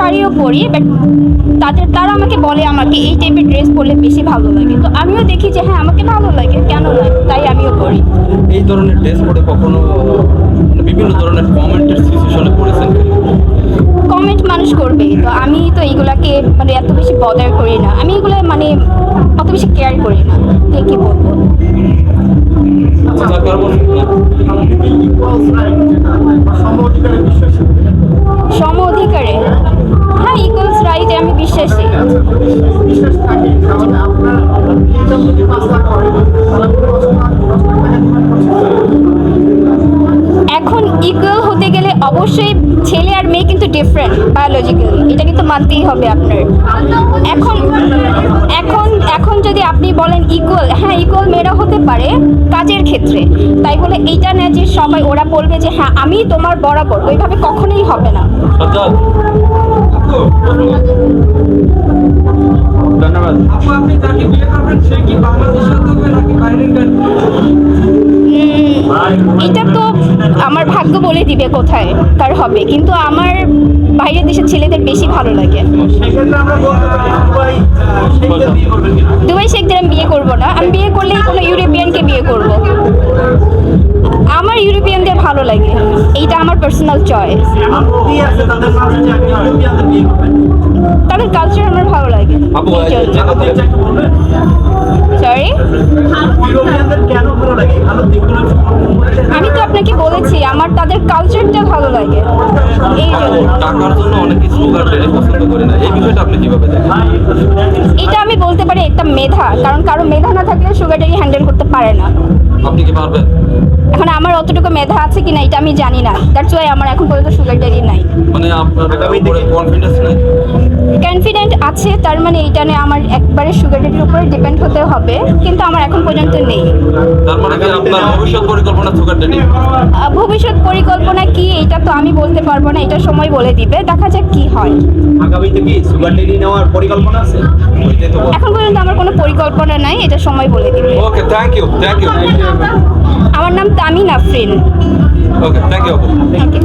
শাড়িও পরি বাট তাদের তারা আমাকে বলে আমাকে এই টাইপের ড্রেস পরলে বেশি ভালো লাগে। তো আমিও দেখি যে হ্যাঁ আমাকে ভালো লাগে কেন না? তাই আমিও পরি। এই ধরনের ড্রেস পরে কখনো মানে বিভিন্ন ধরনের কমেন্টের সিচুয়েশনে পড়েছেন কমেন্ট মানুষ করবে তো আমি তো এইগুলাকে মানে এত বেশি বদার করি না। আমি এগুলো মানে অত বেশি কেয়ার করি না। কে কি বলব? এখন ইকুয়াল হতে গেলে অবশ্যই ছেলে আর মেয়ে কিন্তু ডিফারেন্ট বায়োলজিক্যালি এটা কিন্তু মানতেই হবে আপনার। এখন এখন এখন যদি আপনি বলেন ইকুয়াল হ্যাঁ ইকুয়াল মেয়েরা হতে পারে কাজের ক্ষেত্রে। তাই বলে এইটা না যে সবাই ওরা বলবে যে হ্যাঁ আমি তোমার বরাবর। ওইভাবে কখনোই হবে না। আপু আপনি যাকে বিয়ে করবেন সে কি বাংলাদেশে থাকবে নাকি বাইরের এটা তো আমার ভাগ্য বলে দিবে কোথায় তার হবে। কিন্তু আমার বাইরের দেশের ছেলেদের বেশি ভালো লাগে। দুবাই শেখদের আমি বিয়ে করব না। আমি বিয়ে করলেই কোনো ইউরোপিয়ানকে বিয়ে করব। আমার ইউরোপিয়ানদের ভালো লাগে। এইটা আমার পার্সোনাল চয়েস তাদের কালচার আমার ভালো লাগে। সরি? আমি তো আপনাকে বলেছি আমার তাদের কালচারটা ভালো লাগে। এই জন্য। টাকার জন্য অনেকে সুগার পছন্দ করে না। এই বিষয়টা আপনি কীভাবে এটা আমি বলতে পারি একটা মেধা। কারণ কারও মেধা না থাকলে সুগার ডেরি হ্যান্ডেল করতে পারে না। আপনি কি পারবেন? এখন আমার অতটুকু মেধা আছে কিনা এটা আমি জানি না। দ্যাটস ওয়াই আমার এখন পর্যন্ত সুগার ডেরি নাই। মানে আপনার উপরে কনফিডেন্স নাই? কনফিডেন্ট আছে তার মানে এইটা নিয়ে আমার একবারে সুগার ডেডির উপরে ডিপেন্ড হতে হবে কিন্তু আমার এখন পর্যন্ত নেই। তার মানে কি আপনার ভবিষ্যৎ পরিকল্পনা সুগার ভবিষ্যৎ পরিকল্পনা কি এটা তো আমি বলতে পারব না এটা সময় বলে দিবে দেখা যাক কি হয়। আগামীতে কি সুগার নেওয়ার পরিকল্পনা আছে? এখন পর্যন্ত আমার কোনো পরিকল্পনা নাই এটা সময় বলে দিবে। Okay thank you thank you আমার নাম Tamin Afrin okay thank you thank you